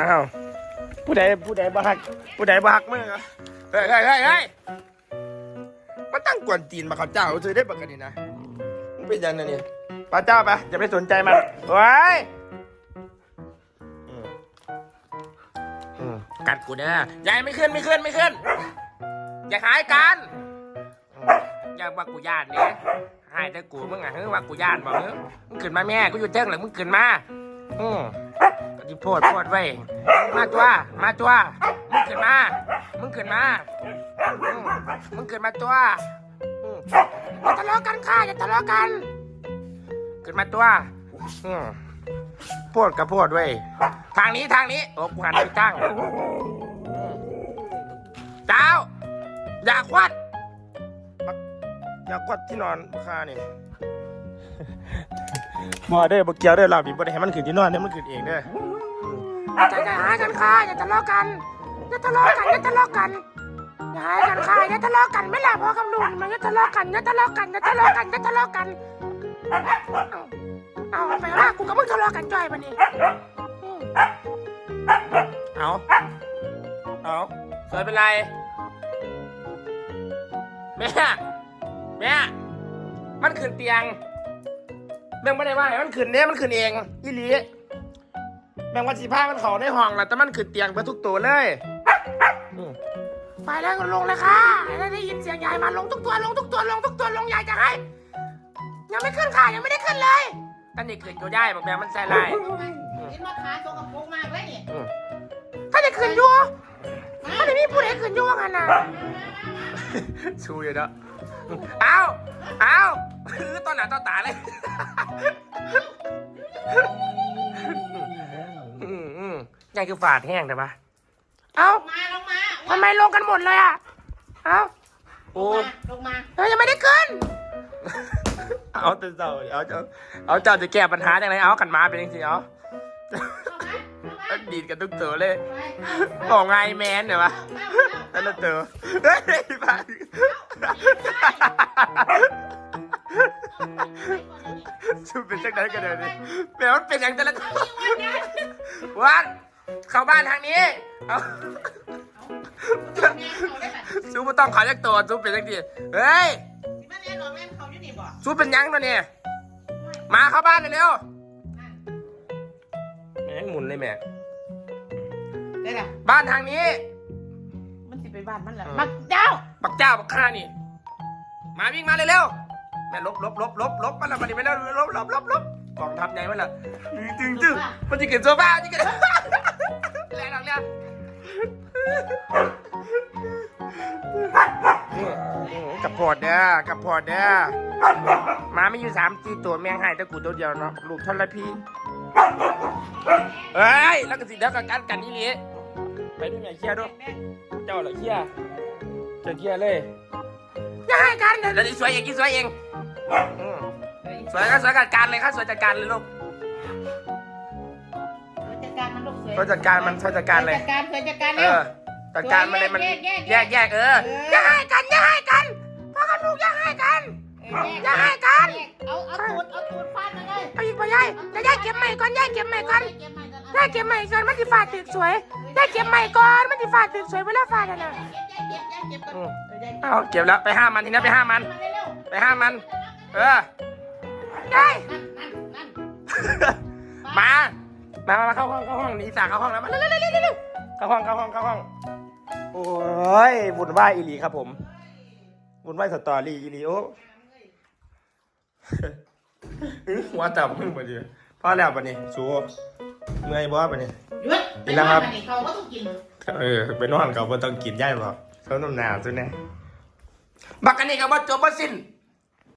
มาเฮาผู้ใดผู้ใดบักผู้ใดบักมือเฮ้ยเฮ้ยเฮ้ยเฮ้ยมาตั้งกวนตีนมาเขาเจ้าซื้อได้ปกตินะมันเป็นยังไงเนี่ยป้าเจ้าปะอย่าไปสนใจมันไว้ยอืมอืมกัดกูเด้อยายไม่ขึ้นไม่ขึ้นไม่ขึ้น อย่าหายกันอืมอย่าว่ากูย่านเนี่ยหายแต่กูมึงอะเฮ้ยว่ากูย่านบอกเฮ้ยมึงขึ้นมาแม่กูอยู่เทิงหรือมึงขึ้นมา อืม ก็ที่โพดโพดไว้มาตัว มาตัว มึงขึ้นมา มึงขึ้นมา มึงขึ้นมาตัวอย่าทะเลาะกันค่ะอย่าทะเลาะกัน ขึ้นมาตัวโพดกับโพดไว้ทางนี้ทางนี้โอ้กูหันไปตั้งเจ้า อยากวัด อยากวัดที่นอนคานี่ บ่ได้อบ่เกี่ยวได้อรอบนี้บ่ได้ให้มันขึ้นที่นอนเด้อมันขึ้นเองเด้อจะอย่าหากันค่ะอย่าทะเลาะกันอย่าทะเลาะกันอย่าทะเลาะกันอย่าหากันค่ะอย่าทะเลาะกันไม่ล่ะพ่อกับลูกมันอย่าทะเลาะกันอย่าทะเลาะกันอย่าทะเลาะกันอย่าทะเลาะกันเอาเอาไปว่ากูกับมึงทะเลาะกันจ้อยบัดนี้อืมเอาเอาสวยเป็นไร แม่ แม่ มันขึ้นเตียง แม่งไม่ได้ว่าให้มันขึ้นเนี่ยมันขึ้นเองอีหลีแม่งวันสีผ้ามันเขาในห้องแหละแต่มันขึ้นเตียงไปทุกตัวเลยอืมไปแล้วก็ลงเลยค่ะได้ยินเสียงยายมาลงทุกตัวลงทุกตัวลงทุกตัวลงยายจะให้ยังไม่ขึ้นค่ะยังไม่ได้ขึ้นเลยตอนนี้ขึ้นก็ได้บอกแม่มันใจลายเห็นว่าขาตกกับโปกมากเลยนี่อืมถ้าจะขึ้นอยู่ถ้าจะมีผู้ใดขึ้นอยู่ว่างั้นนะชูอยู่เนาะเอาเอา คือตอนหนาตอนตาเลยอืมอืมยังคือฝาดแห้งแต่ปะเอาลงมาลงมาทำไมลงกันหมดเลยอะ เอาโอ้ลงมาเฮ้ยยังไม่ได้ขึ้น เอาแต่เจ้าเอาเจ้าเอาเจ้าจะแก้ปัญหาอย่างไรเอากันมาเป็นยังไงเอาเข้ามาเข้ามาดีดกันทุกตัวเลยไปบอกไงแมนเนี่ยวะเข้าเข้านั่นละเตอเฮ้ยพัง ชูเป็นจังไดกันเดี๋ยวนี้แมวมันเป็นอย่างแต่ละตัววันเข้าบ้านทางนี้เอาชูไม่ต้องขอจักตัวชูเป็นจังทีเฮ้ยชูเป็นหยังตัวเนี่ยมาเข้าบ้านเร็วแม่งหมุนเลยแม่ได้ละบ้านทางนี้ มันสิไปบ้านมันแล้วมักเจ้าปักเจ้าปักข้านี่ มาวิ่งมาเร็วๆ แม่ลบลบลบลบลบมาแล้วมาดิไปแล้วลบลบลบลบกองทัพใหญ่มาแล้วตึงตึงตึงมันจะเกิดโซฟาจะเกิดแรงหลังเนี่ยกับพอดเด้อกับพอดเด้อมาไม่อยู่สามตีตัวแมงให้แต่กูตัวเดียวเนาะลูกทรพีเฮ้ยแล้วก็สิเดี๋ยวกับกันกันนี่เลยไปดูแม่เคียร์ด้วยเจ้าเหรอเคียร์จะเคียร์เลย อย่าให้กันเดี๋ยวนี้สวยเองกี่สวยเองอืมสวยก็สวยจัดการเลยครับสวยจัดการเลยลูก จัดการมันลูกสวยสวยจัดการมันสวยจัดการเลย จัดการสวยจัดการเอเร็ว อจัดการมันเลยมันแยกแยกแยแยกกแยกเออเออ อย่าให้กันอย่าให้กันพ่อกับลูกอย่าให้กันอย่าให้กันเอาเอาตูดเอาตูดฟาดมาเลยเอาอีกไปยายจะยายเก็บใหม่ก่อนยายเก็บใหม่ก่อน เก็บให ม่ก่อนยายเก็บใหม่ก่อนมันจะฟาดตึกสวยยายเก็บใหม่ก่อนมันจะฟาดตึกสวยเวลาฟาดอะนะเก็บเก็บเก็บเก็บก่อนอืมเออได้เอาเก็บแล้วไปห้ามมันทีนี้ไปห้ามมันมาเร็วไปห้ามมัน เออยายๆนั่นนั่นนั่นมามา มามาเข้าห้องเข้าห้องหนีสาเข้าห้องแล้วมาเร็วเร็วเร็วเร็วเร็วเข้าห้องเข้าห้องเข้าห้อง โอ้ยบุญไหวายอีหลีครับผมบุญไหวายสตอรี่อีหลีโอ้อื้อหัวจับมึงมาดิพ่อแล้วปะนี่สู เมื่อยบ่ปะนี่หยุดนี่นะครับไปเขาก็ต้องกินเออไปนอนเขาบ่ต้องกินย่ายบ่เขาน้ำหนาวซุแน่บักอันนี้ก็บ่จบบ่สิ้น